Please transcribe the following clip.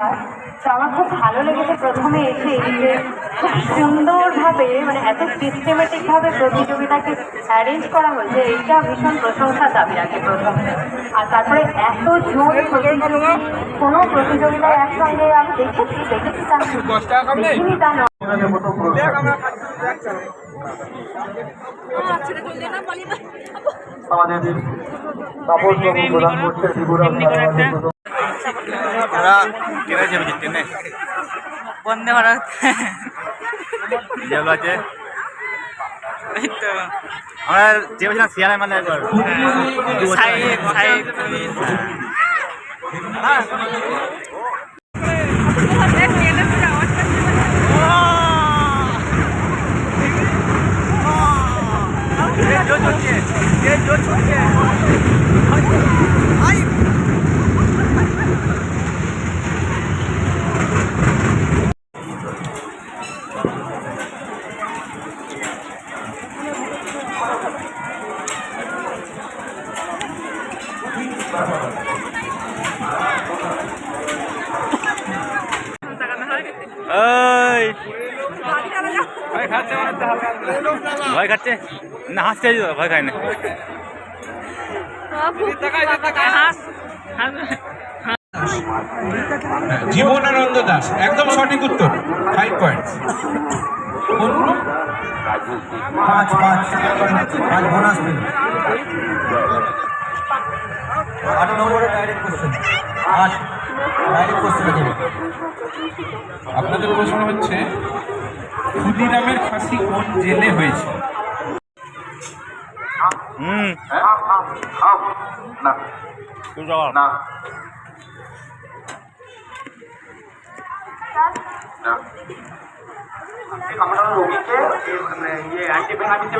তো আমার খুব ভালো লেগেছে প্রথমে এসে যে খুব সুন্দরভাবে মানে এত সিস্টেমেটিক ভাবে প্রতিযোগিতাকে অ্যারেঞ্জ করা হয়েছে এইটা ভীষণ প্রশংসার দাবি রাখে প্রথমে। আর তারপরে এত জোর প্রতিযোগী কোনো প্রতিযোগিতায় একসঙ্গে আমি দেখেছি দেখেছি তা দেখিনি তা নয় আমাদের তাপস বাবু প্রদান করছে ত্রিপুরা ওরা ট্রেনে চেপেছে ট্রেনে বন্দে ভারত যেগুলো আছে তো আমরা চেপেছিলাম সিয়ারায় মানে একবার সাইড সাইড ভয় খাচ্ছে ভয় খাচ্ছে? না হাসতে ভয় খায় না। হাস। জীবনানন্দ দাস একদম সঠিক উত্তর ফাইভ পয়েন্ট পাঁচ পাঁচ পাঁচ বোনাস আট নম্বরে ডাইরেক্ট কোশ্চেন আট ডাইরেক্ট কোশ্চেন আছে আপনাদের প্রশ্ন হচ্ছে ক্ষুদিরামের ফাঁসি কোন জেলে হয়েছে? হুম। না। না আমরা রোগীকে ইয়ে অ্যান্টিবায়োটিক